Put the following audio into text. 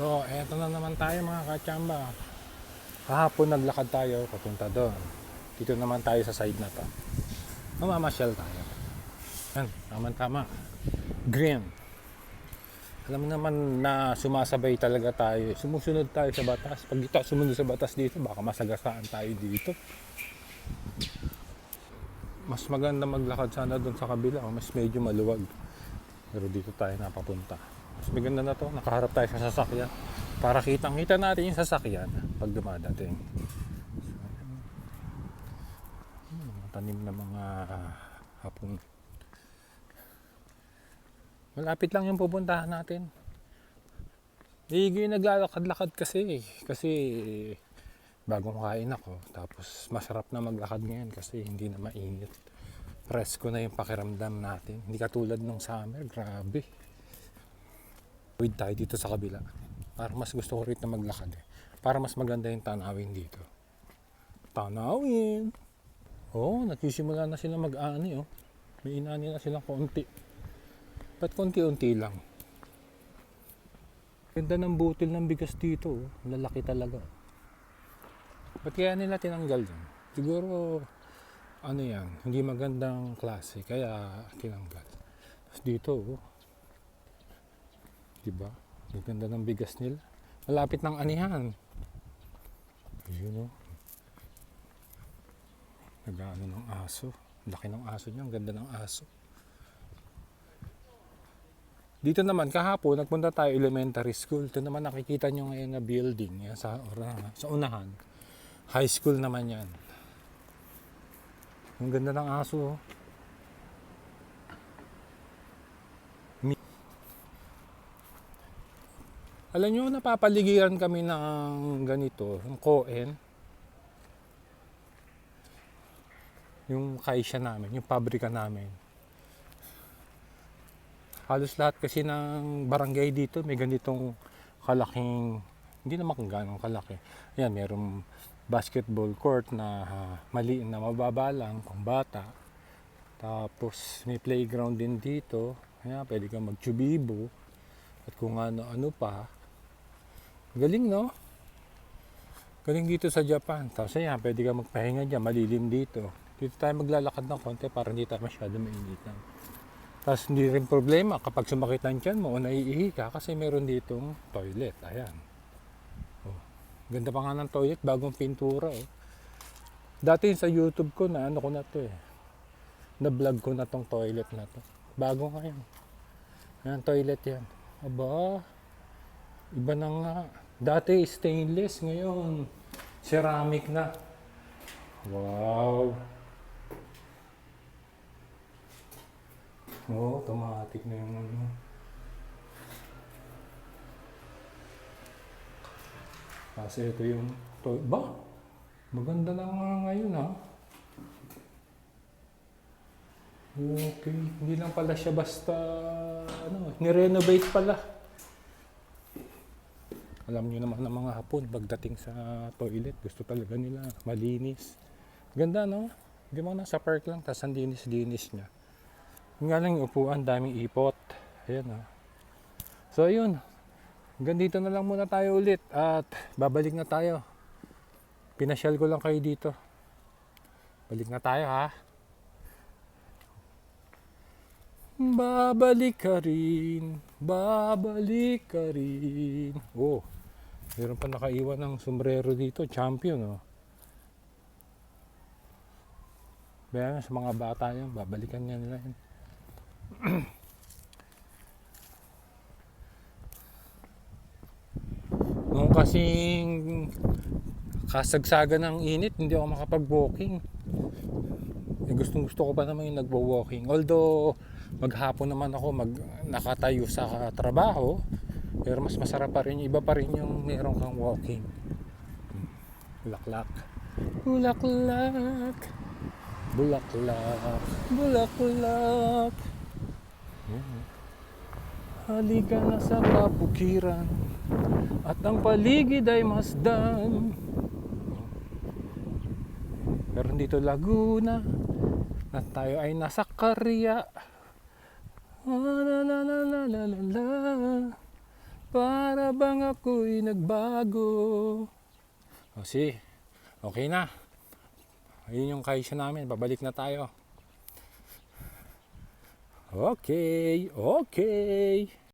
So, eto na naman tayo mga kachamba. Kahapon naglakad tayo papunta doon. Dito naman tayo sa side na to. Mamamasyal tayo. Yan, tama-tama. Green. Alam naman na sumasabay talaga tayo. Sumusunod tayo sa batas. Pag dito sumunod sa batas dito, baka masagasaan tayo dito. Mas maganda maglakad sana doon sa kabila. Mas medyo maluwag. Pero dito tayo napapunta. Mas maganda na to. Nakaharap tayo sa sasakyan. Para kitang-kita natin yung sasakyan pag dumadating. Mga tanim na mga hapon. Malapit lang yung pupuntahan natin. Hindi yung naglalakad-lakad kasi. eh. Kasi bagong kain ako. Tapos masarap na maglakad ngayon kasi hindi na mainit. Presko na yung pakiramdam natin. Hindi katulad nung summer. Grabe. Wait tayo dito sa kabila. Para mas gusto ko na maglakad eh. Para mas maganda yung tanawin dito. Tanawin! Oh, nagsisimula na sila mag-ani oh. May inani na silang konti. Ba't konti-unti lang? Ganda ng butil ng bigas dito. oh. Lalaki talaga. Ba't kaya nila tinanggal yan? Siguro, ano yan, hindi magandang klase. Kaya tinanggal. Dito, oh. Diba? Ang ganda ng bigas nila. Malapit ng anihan. Ayun oh. Nag-ano ng aso. Laki ng aso niya. Ang ganda ng aso. Dito naman, kahapon, nagpunta tayo elementary school. Ito naman nakikita nyo ngayon na building. Yan sa, ora- sa unahan. High school naman yan. Ang ganda ng aso. oh. Alam nyo, napapaligiran kami ng ganito, yung Coen. Yung kaisya namin, yung pabrika namin. Halos lahat kasi ng barangay dito may ganitong kalaking, hindi naman kung gano'ng kalaki. Yan, merong basketball court na ah, maliit na mababa lang pang bata. Tapos may playground din dito. Ayan, pwede kang magchubibo. At kung ano-ano pa. Galing no? Galing dito sa Japan. Tapos ayan, pwede kang magpahinga dyan. Malilim dito. Dito tayo maglalakad ng konti para hindi tayo masyado mainitan. Tapos hindi rin problema kapag sumakit ang tiyan mo o naiihi ka kasi meron ditong toilet. Ayan. Oh. Ganda pa nga ng toilet, bagong pintura. Oh. Dati sa YouTube ko na ano ko na to eh. Na-vlog ko na tong toilet na to. Bago ngayon. Ayan, toilet yan. Aba, iba na nga. Dati stainless, ngayon ceramic na. Wow. Oo, automatic na yung ano. Kasi ito yung to ba? Maganda na nga ngayon ha. Okay, hindi lang pala siya basta ano, ni-renovate pala. Alam niyo naman ng mga hapon pagdating sa toilet, gusto talaga nila malinis. Ganda no? Hindi mo nasa park lang, tapos ang linis-linis niya. Nga lang yung upuan, daming ipot. Ayan ha. So ayun, hanggang dito na lang muna tayo ulit at babalik na tayo. Pinasyal ko lang kayo dito. Balik na tayo ha. Babalik ka rin, babalik ka rin. Oh, meron pa nakaiwan ng sombrero dito, champion oh. Bayan sa mga bata yan, babalikan niya nila yan. Nung kasing kasagsagan ng init, hindi ako makapag-walking. Eh, gustong gusto ko pa naman yung nagbo-walking. Although maghapon naman ako mag nakatayo sa trabaho, pero mas masarap pa rin, iba pa rin yung meron kang walking. Bulaklak. Bulaklak. Bulaklak. Bulaklak. Halika na sa kabukiran at ang paligid ay masdan. Pero dito Laguna na tayo ay nasa Karya. La la la la la la la Para bang ako'y nagbago. O si, okay na. Ayun yung kaisa namin. Babalik na tayo. Okay, okay.